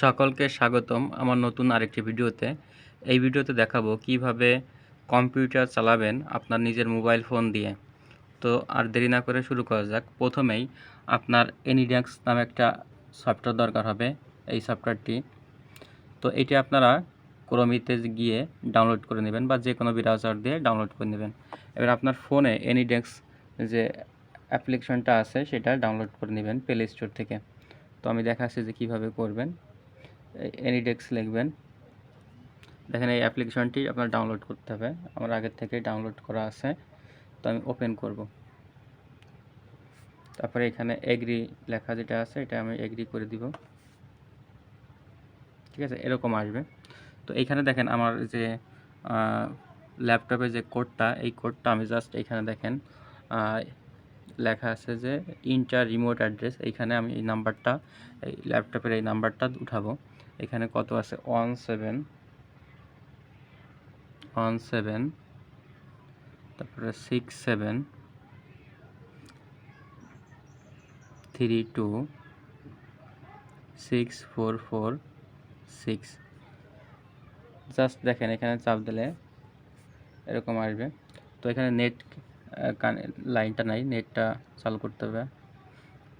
সকলকে স্বাগতম আমার নতুন আরেকটি ভিডিওতে। এই ভিডিওতে দেখাবো কীভাবে কম্পিউটার চালাবেন আপনার নিজের মোবাইল ফোন দিয়ে। তো আর দেরি না করে শুরু করা যাক। প্রথমেই আপনার এনিড্যাক্স নামে একটা সফটওয়্যার দরকার হবে এই সফটওয়্যারটি। তো এটি আপনারা ক্রোমিতে গিয়ে ডাউনলোড করে নেবেন বা যে কোনো ব্রাউজার দিয়ে ডাউনলোড করে নেবেন। এবার আপনার ফোনে এনিডেক্স যে অ্যাপ্লিকেশনটা আছে সেটা ডাউনলোড করে নেবেন প্লে স্টোর থেকে। তো আমি দেখাচ্ছি যে কীভাবে করবেন। এনিডেক্স লিখবেন। দেখেন এই অ্যাপ্লিকেশনটি আপনার ডাউনলোড করতে হবে। আমার আগের থেকে ডাউনলোড করা আছে। তো আমি ওপেন করব। তারপরে এখানে এগ্রি লেখা যেটা আছে, এটা আমি এগ্রি করে দিব। ঠিক আছে? এরকম আসবে। তো এইখানে দেখেন আমার যে ল্যাপটপে যে কোডটা এই কোডটা আমি জাস্ট এইখানে দেখেন লেখা আছে যে ইন্টার রিমোট অ্যাড্রেস এইখানে আমি এই নাম্বারটা এই ল্যাপটপের এই নাম্বারটা উঠাবো। এখানে কত আছে? One seven. One seven. তারপরে six seven. Three two. Six four four. Six. Just দেখেন এখানে চাপ দিলে এরকম আসবে। তো এখানে নেট লাইনটা নাই, নেটটা চালু করতে হবে।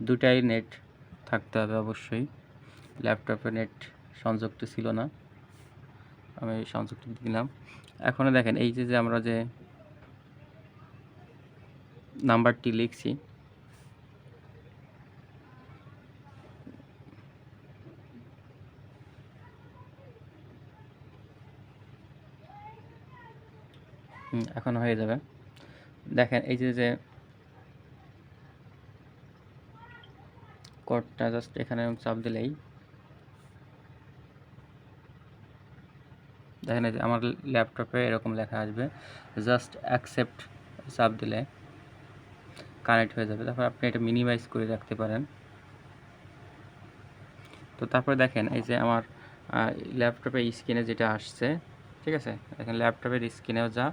দুটাই নেট থাকতে হবে অবশ্যই। ল্যাপটপে নেট সংযুক্ত ছিল না। আমি সংযুক্ত দিলাম। এখনও দেখেন, এই যে যে আমরা যে নাম্বারটি লিখছি এখন হয়ে যাবে। দেখেন, এই যে যে কোডটা জাস্ট এখানে চাপ দিলেই দেখেন আমার ল্যাপটপে এরকম লেখা আসবে, জাস্ট অ্যাকসেপ্ট চাপ দিলে কানেক্ট হয়ে যাবে। তারপর আপনি এটা মিনিমাইজ করে রাখতে পারেন। তো তারপরে দেখেন এই যে আমার ল্যাপটপে স্ক্রিনে যেটা আসছে, ঠিক আছে? দেখেন ল্যাপটপের স্ক্রিনেও যা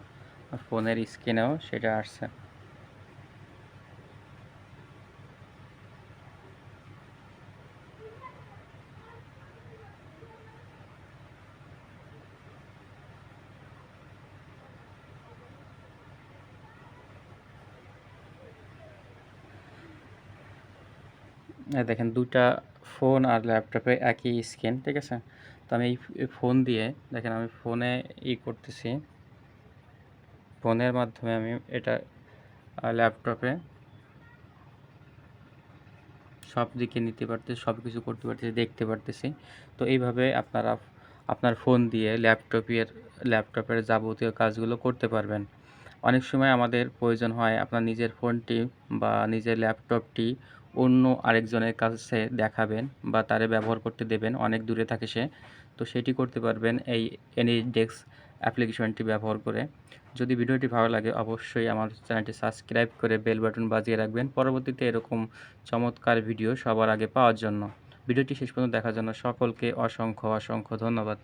ফোনের স্ক্রিনেও সেটা আসছে। দেখেন দুটা ফোন আর ল্যাপটপে একই স্ক্রিন, ঠিক আছে? তো আমি এই ফোন দিয়ে, দেখেন আমি ফোনে ই করতেছি। ফোনের মাধ্যমে আমি এটা ল্যাপটপে সব দিকে নিতে পারতেছি, সব কিছু করতে পারতেছি, দেখতে পারতেছি। তো এইভাবে আপনারা আপনার ফোন দিয়ে ল্যাপটপের ল্যাপটপের যাবতীয় কাজগুলো করতে পারবেন। অনেক সময় আমাদের প্রয়োজন হয় আপনার নিজের ফোনটি বা নিজের ল্যাপটপটি অন্য আরেকজনের কাছে দেখাবেন বা তারে ব্যবহার করতে দেবেন, অনেক দূরে থাকে সে। তো সেটি করতে পারবেন এই এনি ডেস্ক অ্যাপ্লিকেশনটি ব্যবহার করে। যদি ভিডিওটি ভালো লাগে, অবশ্যই আমার চ্যানেলটি সাবস্ক্রাইব করে বেল বাটন বাজিয়ে রাখবেন। পরবর্তীতে এরকম চমৎকার ভিডিও সবার আগে পাওয়ার জন্য। ভিডিওটি শেষ পর্যন্ত দেখার জন্য সকলকে অসংখ্য অসংখ্য ধন্যবাদ।